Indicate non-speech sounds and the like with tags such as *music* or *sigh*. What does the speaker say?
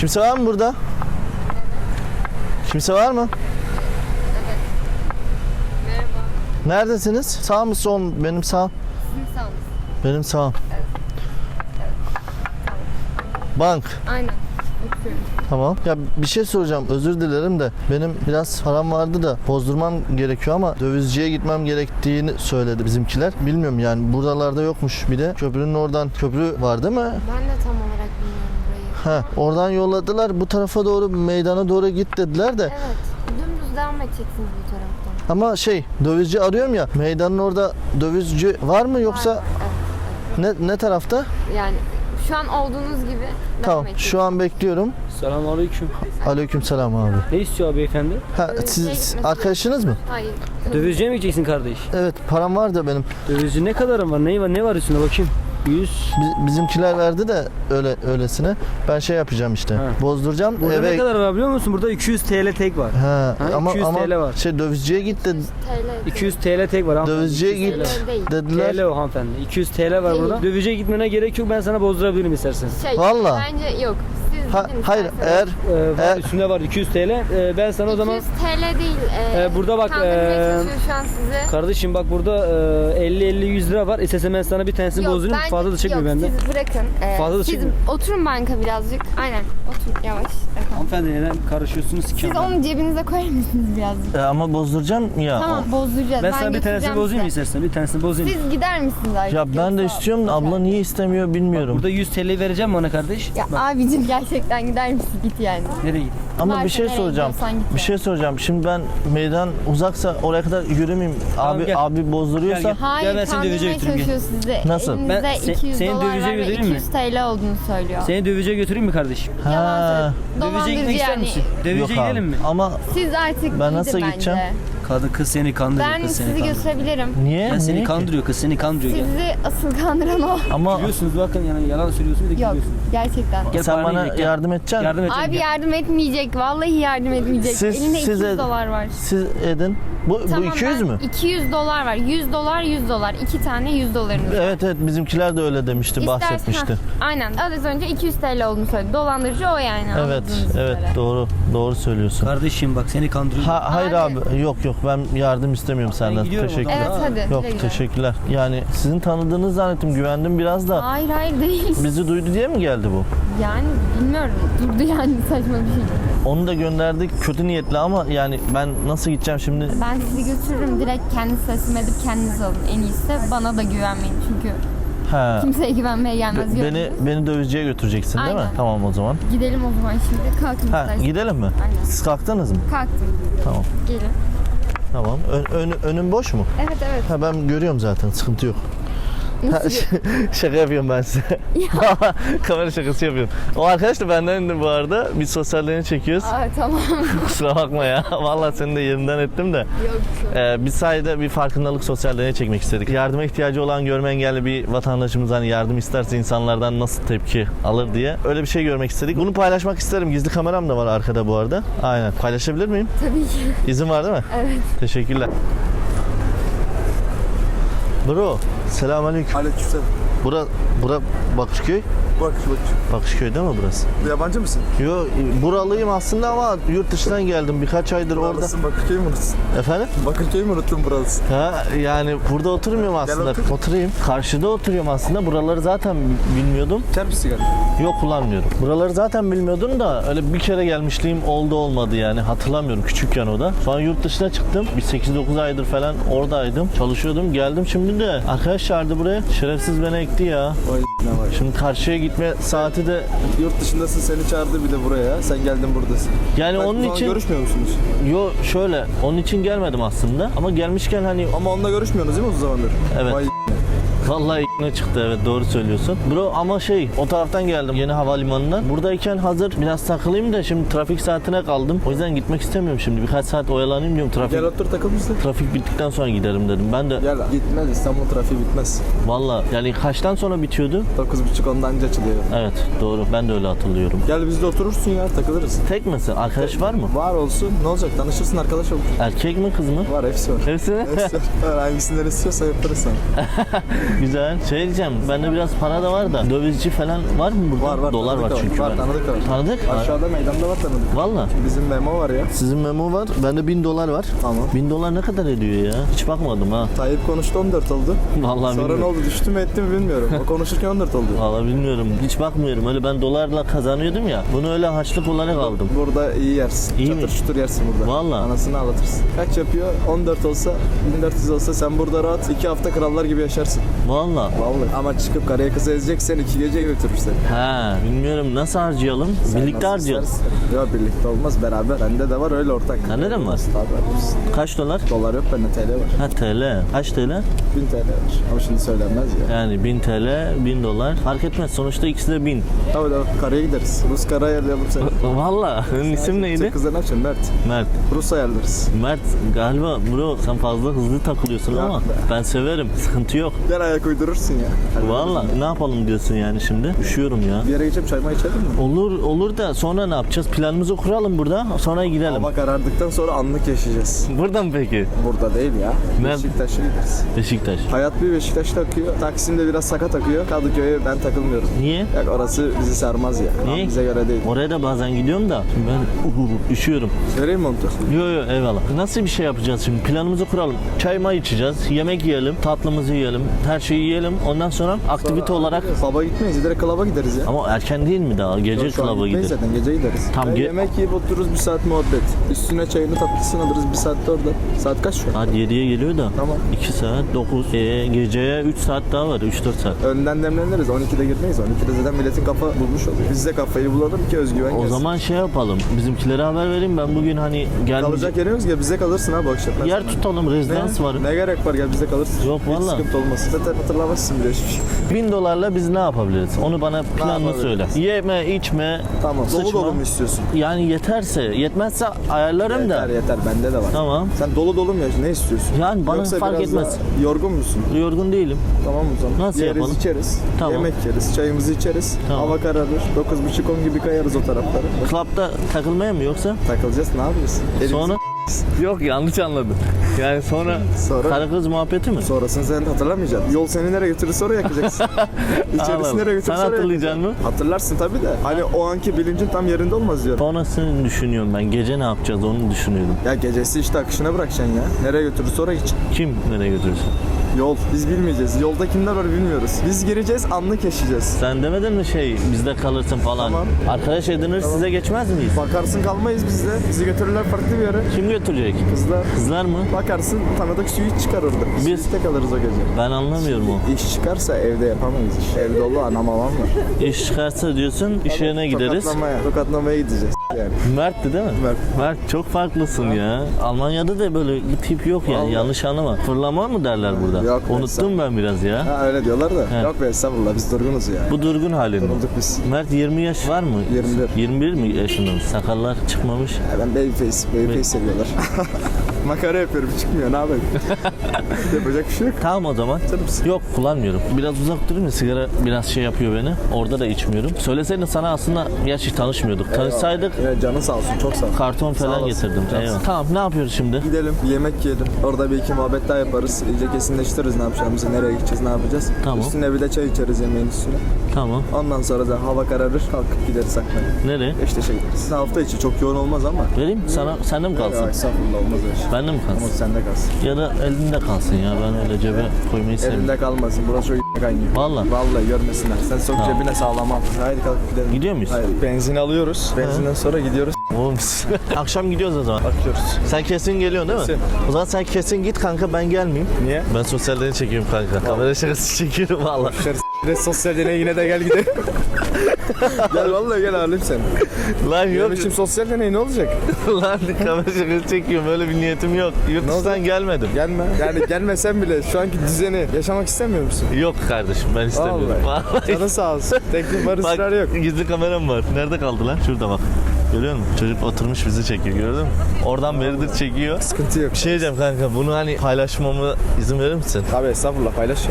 Kimse var mı burada? Kimse var mı? Merhaba. Neredesiniz? Sağ mı sol mu? Benim sağ. Sizin sağınız. Benim sağ. Bank. Aynen. Okuyorum. Tamam. Ya bir şey soracağım. Özür dilerim de benim biraz param vardı da bozdurmam gerekiyor ama dövizciye gitmem gerektiğini söyledi bizimkiler. Bilmiyorum yani buralarda yokmuş bir de. Köprünün oradan köprü var değil mi? Ben de tam. Ha, oradan yolladılar. Bu tarafa doğru meydana doğru git dediler de. Evet. Dümdüz devam edeceksiniz bu taraftan. Ama şey dövizci arıyorum ya. Meydanın orada dövizci var mı yoksa Evet, evet. ne ne tarafta? Yani şu an olduğunuz gibi devam Tamam. edeceksiniz. Şu an bekliyorum. Selamünaleyküm. Aleykümselam abi. Ne istiyor beyefendi? Ha, Dövizciye siz gitmesi- arkadaşınız mı? Hayır. Dövizciye mi gideceksin kardeş? Evet, param var da benim. Dövizci ne kadarın var? Ne var? Ne var üstünde bakayım? 100. Bi- Bizimkiler verdi de öyle öylesine. Ben şey yapacağım işte. Ha. Bozduracağım. Burada eve ne kadar var biliyor musun? Burada 200 TL tek var. Ha, Ha, ama 200 ama TL var. şey dövizciye git de 200 TL. 200 TL tek var hanımefendi. dövizciye 200 git TL değil. dediler. TL o hanımefendi. 200 TL var burada. Dövizciye gitmene gerek yok. Ben sana bozdurabilirim istersen. Şey, Valla. Bence yok. Ha, hayır eğer var, E- üstünde var 200 TL. Ee, ben sana o zaman 200 TL değil. E, Ee, burada bak, kandırmaya çalışıyor şu an sizi. kardeşim bak burada e, 50 50 100 lira var. İstesem ben sana bir tanesini bozdurayım. Fazla da çekme yok, benden. Siz bırakın. Ee, Fazla da siz çekme. oturun banka birazcık. Aynen. Otur yavaş. Efendim. Hanımefendi neden karışıyorsunuz ki? Siz onu cebinize koyar mısınız birazcık? e, ama bozduracağım ya. Tamam bozduracağız. Ben sana bir tanesini getireceğim bozayım size. istersen. Bir tanesini bozayım. Siz gider misiniz artık? Ya ben de Yoksa- istiyorum da abla niye istemiyor bilmiyorum. Burada 100 TL vereceğim bana kardeş. Ya Bak, abicim gerçekten gider misin? Git yani. nereye gideyim? Ama varsa bir şey nereye soracağım. gidiyorsan git Bir ya. şey soracağım. Şimdi ben meydan uzaksa oraya kadar yürümeyeyim. Tamam, abi gel. abi bozduruyorsa Gel, gel. Hayır ben seni kandırmaya götüreyim, çalışıyor sizi. Nasıl? Elinizde Ben se- 200 seni dolar var ve götüreyim mi? 200 TL olduğunu söylüyor. Seni dövizciye götüreyim mi kardeşim? Yalan ha. söylüyor. Gitmek ister yani. misin? Yok Dövizciye abi. gidelim mi? Ama Siz artık Ben gidin nasıl bence. gideceğim? Kadın kız seni kandırıyor Ben kız seni sizi kandırıyor. götürebilirim. niye? Ben seni Niye ki? kandırıyor kız seni kandırıyor. Sizi asıl kandıran o. Ama Biliyorsunuz bakın yani yalan söylüyorsun bir de Yok gidiyorsun. Gerçekten. Gel sen paranı bana yiyecek, gel. yardım edeceksin. Yardım edeceğim. Abi gel. yardım etmeyecek. Vallahi yardım etmeyecek. Siz- Elinde siz 200 edin. dolar var. Siz edin. Bu, bu 200 ben- mü? 200 dolar var. 100 dolar 100 dolar. İki tane 100 dolarınız var. Evet evet bizimkiler de öyle demişti, İstersen- bahsetmişti. Heh, aynen. Az önce 200 TL olduğunu söyledi. Dolandırıcı o yani. Evet, anladığınız evet üzere. doğru. Doğru söylüyorsun. Kardeşim bak seni kandırıyor. Ha, hayır Abi. abi. Yok yok ben yardım istemiyorum senden. gidiyorum Teşekkürler. Evet hadi. Yok güle güle. teşekkürler. Yani sizin tanıdığınız zannettim güvendim biraz da. Hayır hayır değil. Bizi duydu diye mi geldi bu? Yani bilmiyorum. Durdu yani saçma bir şey. Onu da gönderdik kötü niyetli ama yani ben nasıl gideceğim şimdi? Ben sizi götürürüm. Direkt kendiniz teslim edip kendiniz alın. En iyisi bana da güvenmeyin. Çünkü Ha. kimseye güvenmeye gelmez. Beni gördünüz. beni dövizciye götüreceksin değil mi? Aynen. Tamam o zaman. Gidelim o zaman şimdi. Kalkın Ha gidelim mi? Aynen. Siz kalktınız mı? Kalktım. Tamam. Gelin. Tamam. Ön, ön- önüm boş mu? Evet evet. Ha ben görüyorum zaten sıkıntı yok. Ha, şaka yapıyorum ben size. *laughs* Kamera şakası yapıyorum. O arkadaş da benden bu arada. Biz sosyal deney çekiyoruz. Aa, tamam. *laughs* Kusura bakma ya. *laughs* Vallahi seni de yerinden ettim de. Yok. Ee, biz sayede bir farkındalık sosyal deney çekmek istedik. Yardıma ihtiyacı olan görme engelli bir vatandaşımız hani yardım isterse insanlardan nasıl tepki alır diye öyle bir şey görmek istedik. Bunu paylaşmak isterim. Gizli kameram da var arkada bu arada. Aynen. Paylaşabilir miyim? Tabii ki. İzin var değil mi? Evet. Teşekkürler. Bro, selamünaleyküm. Aleykümselam. Bura, bura Bakırköy. Bak bak. Bakırköy değil mi burası? Yabancı mısın? Yo, buralıyım aslında ama yurt dışından geldim. Birkaç aydır orada. Buralısın Bakırköy'ü mü unuttun? Efendim? Bakırköy'ü mü unuttun buralısın? Ha yani burada oturmuyorum aslında. otur. Oturayım. Karşıda oturuyorum aslında. Buraları zaten bilmiyordum. İçer misin sigara? Yok kullanmıyorum. Buraları zaten bilmiyordum da öyle bir kere gelmişliğim oldu olmadı yani. Hatırlamıyorum küçükken o da. Sonra yurt dışına çıktım. Bir 8-9 aydır falan oradaydım. Çalışıyordum. Geldim şimdi de arkadaş çağırdı buraya. Şerefsiz beni ekti ya. Vay ne var. Şimdi karşıya gitme saati de Yurt dışındasın seni çağırdı bir de buraya. Sen geldin buradasın. yani Belki onun için görüşmüyor musunuz? yo şöyle onun için gelmedim aslında ama gelmişken hani Ama onunla görüşmüyorsunuz değil mi uzun zamandır? Evet. Vay Vallahi ne çıktı evet doğru söylüyorsun. Bro ama şey o taraftan geldim yeni havalimanından. Buradayken hazır biraz takılayım da şimdi trafik saatine kaldım. O yüzden gitmek istemiyorum şimdi. Birkaç saat oyalanayım diyorum trafik. Gel otur takıl bize. Trafik bittikten sonra giderim dedim. Ben de Gel gitmez İstanbul trafiği bitmez. valla yani kaçtan sonra bitiyordu? 9.30 ondan anca açılıyor. Evet doğru ben de öyle hatırlıyorum. Gel bizde oturursun ya takılırız. Tek misin? Arkadaş var mı? Var olsun ne olacak tanışırsın arkadaş olur. Erkek mi kız mı? Var hepsi var. Hepsi mi? Hepsi var. *laughs* Hangisinden istiyorsa yaparız sana. *laughs* Güzel. Şey diyeceğim, bende biraz para da var da dövizci falan var mı burada? Var var. Dolar var çünkü. Var ben. tanıdık var. Tanıdık? Aşağıda meydanda var tanıdık. Valla. Bizim memo var ya. Sizin memo var. Bende 1000 dolar var. Tamam. 1000 dolar ne kadar ediyor ya? Hiç bakmadım ha. Tayyip konuştu 14 oldu. Vallahi Sonra ne oldu düştü mü etti mi bilmiyorum. O konuşurken 14 oldu. *laughs* Vallahi bilmiyorum. Hiç bakmıyorum. Öyle ben dolarla kazanıyordum ya. Bunu öyle harçlık olarak aldım. Burada iyi yersin. İyi Çatır mi? çutur yersin burada. Vallahi. Anasını ağlatırsın. Kaç yapıyor? 14 olsa, 1400 olsa sen burada rahat 2 hafta krallar gibi yaşarsın. Vallahi. Vallahi. Ama çıkıp karaya kıza ezeceksen 2 gece götürür seni. Ha, bilmiyorum nasıl harcayalım? Birlikte Nasıl harcayalım. istersen. Yok birlikte olmaz beraber. Bende de var öyle ortak. Sende de mi var? Tabii. Kaç dolar? Dolar yok bende TL var. Ha TL. Kaç TL? 1000 TL var. Ama şimdi söylenmez ya. Yani 1000 TL, 1000 dolar. Fark etmez. Sonuçta ikisi de 1000. Tabii tabii karaya gideriz. Rus kara ayarlayalım seni. *laughs* Valla. Senin isim neydi? Kıza ne yapacaksın Mert? Mert. Rus ayarlarız. Mert galiba bro sen fazla hızlı takılıyorsun ama be. ben severim. Sıkıntı yok. Gel ayak uydurursun ya. Hadi Valla ne yapalım diyorsun yani şimdi? Üşüyorum ya. Bir yere geçip çayma içelim mi? Olur olur da sonra ne yapacağız? Planımızı kuralım burada. Sonra gidelim. Hava karardıktan sonra anlık yaşayacağız. Burada mı peki? Burada değil ya. Nerede? Beşiktaş'a gideriz. Beşiktaş. Hayat bir Beşiktaş'ta akıyor. Taksim'de biraz sakat akıyor. Kadıköy'e ben takılmıyorum. Niye? Ya orası bizi sarmaz ya. Niye? bize göre değil. Oraya da bazen gidiyorum da ben uh, *laughs* üşüyorum. Vereyim montu. Yo yo eyvallah. Nasıl bir şey yapacağız şimdi? Planımızı kuralım. Çay may içeceğiz. Yemek yiyelim. Tatlımızı yiyelim. Her şeyi yiyelim. Ondan sonra aktivite olarak Baba gitmeyiz. Direkt klaba gideriz ya. ama erken değil mi daha? Gece Yok, şu an klaba gitmeyiz gidelim. zaten gece gideriz. Tam Ya ge- yemek yiyip otururuz bir saat muhabbet. Üstüne çayını tatlısını alırız bir saatte orada. Saat kaç şu an? Saat 7'ye geliyor da. Tamam. 2 saat 9. E, geceye 3 saat daha var. 3-4 saat. Önden demleniriz. 12'de girmeyiz. 12'de zaten milletin kafa bulmuş oluyor. Biz de kafayı bulalım ki özgüven O gelsin. zaman şey yapalım. Bizimkilere haber vereyim. Ben bugün hani Kalacak gelmeyecek. yerimiz ya bize kalırsın ha bu akşam. Yer tutalım. Rezidans var. Ne gerek var gel bize kalırsın. Yok, Hiç valla. sıkıntı olmaz. Zaten hatırlamazsın bile hiçbir şey. 1000 dolarla biz ne yapabiliriz? Onu bana planını söyle. yapabiliriz? Yeme, içme, Tamam. Dolu sıçma. dolu mu istiyorsun? Yani yeterse, yetmezse ayarlarım Yeter da. yeter bende de var. Tamam. Sen dolu dolu mu yaşıyorsun? Ne istiyorsun? Yani bana fark biraz etmez. daha yorgun musun? Yorgun değilim. Tamam mı zaman? Nasıl Yeriz yapalım? içeriz. Tamam. Yemek yeriz. Çayımızı içeriz. Tamam. Hava kararır. 9.30-10 gibi kayarız o taraflara. Club'da takılmaya mı yoksa? Takılacağız ne yapıyorsun? Elimizi- Sonra? *laughs* Yok yanlış anladın. Yani sonra, Sonra? karı kız muhabbeti mi? Sonrasını sen hatırlamayacaksın. Yol seni nereye götürürse oraya yakacaksın. *laughs* İçerisi Anladım. nereye götürürse Sen oraya hatırlayacaksın yakacaksın. mı? Hatırlarsın tabii de. Hani o anki bilincin tam yerinde olmaz diyorum. Sonrasını düşünüyorum ben. Gece ne yapacağız onu düşünüyorum. Ya gecesi işte akışına bırakacaksın ya. Nereye götürürse oraya gideceksin. Kim nereye götürürsün? Yol. Biz bilmeyeceğiz. Yolda kimler var bilmiyoruz. Biz gireceğiz anlık yaşayacağız. Sen demedin mi şey bizde kalırsın falan. Tamam. Arkadaş edinir size geçmez miyiz? Bakarsın kalmayız biz de. Bizi götürürler farklı bir yere. Kim götürecek? Kızlar. Kızlar mı? Bakarsın tanıdık suyu çıkar orada. Biz Suite kalırız o gece. Ben anlamıyorum o. İş çıkarsa evde yapamayız iş. Ev dolu anam babam var. İş çıkarsa diyorsun iş yerine gideriz. Tokatlamaya, tokatlamaya gideceğiz yani. Mert'ti değil mi? Mert. Mert çok farklısın ya. Almanya'da da böyle tip yok yani Vallahi. yanlış anlama. Fırlama mı derler burada? Yok, Unuttum ben biraz ya. Ha öyle diyorlar da. He. Yok be estağfurullah biz durgunuz ya. Bu durgun halin? Durulduk biz. Mert 20 yaş var mı? 21. 21 mi yaşında? Sakallar çıkmamış. Ya ben babyface, babyface seviyorlar. *laughs* Makara yapıyorum çıkmıyor ne yapayım. *laughs* Yapacak bir şey yok. Tamam o zaman. Canımsın. Yok kullanmıyorum. Biraz uzak durayım ya sigara biraz şey yapıyor beni. Orada da içmiyorum. Söyleseydin sana aslında gerçi tanışmıyorduk. Tanışsaydık Evet, canın sağ olsun çok sağ ol. karton Sağ falan olasın. getirdim. Cansın. Eyvallah. Tamam ne yapıyoruz şimdi? Gidelim yemek yiyelim. Orada bir iki muhabbet daha yaparız. İyice kesinleştiririz ne yapacağımızı, nereye gideceğiz, ne yapacağız. Tamam. Üstüne bir de çay içeriz yemeğin üstüne. Tamam. Ondan sonra da hava kararır kalkıp gideriz Akmen'e. Nereye? Beşiktaş'a gideriz. Hafta içi çok yoğun olmaz ama. Vereyim mi? sana sende mi Ya, kalsın? estağfurullah olmaz öyle şey. Bende mi Ama kalsın? sende kalsın. Ya da elinde kalsın ya ben öyle cebe koymayı sevmiyorum. Elinde kalmasın. Burası çok kaynıyor. Vallahi. Vallahi görmesinler. Sen sok Tamam. cebine sağlam al. Haydi kalk gidelim. Gidiyor muyuz? Haydi. Benzin alıyoruz. Benzinden sonra gidiyoruz. Oğlum *laughs* akşam gidiyoruz o zaman. Bakıyoruz. Sen kesin geliyorsun değil mi? Kesin. O zaman sen kesin git kanka ben gelmeyeyim. Niye? Ben sosyalleri çekiyorum kanka. Kamera şakası çekiyorum valla. Şöyle sosyal deney yine de gel gidelim. *laughs* gel vallahi gel alayım seni. Lan yok. Benim için sosyal deney ne olacak? *laughs* Lan kamera şakası çekiyorum öyle bir niyetim yok. Yurt dışından gelmedim. Gelme. Yani gelmesen bile şu anki düzeni yaşamak istemiyor musun? Yok kardeşim ben istemiyorum. Vallahi. Vallahi. Canın sağ olsun. Teklif var ısrar yok. Gizli kameram var. Nerede kaldı lan? Şurada bak. Görüyor musun? Çocuk oturmuş bizi çekiyor gördün mü? Oradan beridir çekiyor. Sıkıntı yok. Bir şey diyeceğim kanka bunu hani paylaşmamı izin verir misin? Abi estağfurullah paylaş ya.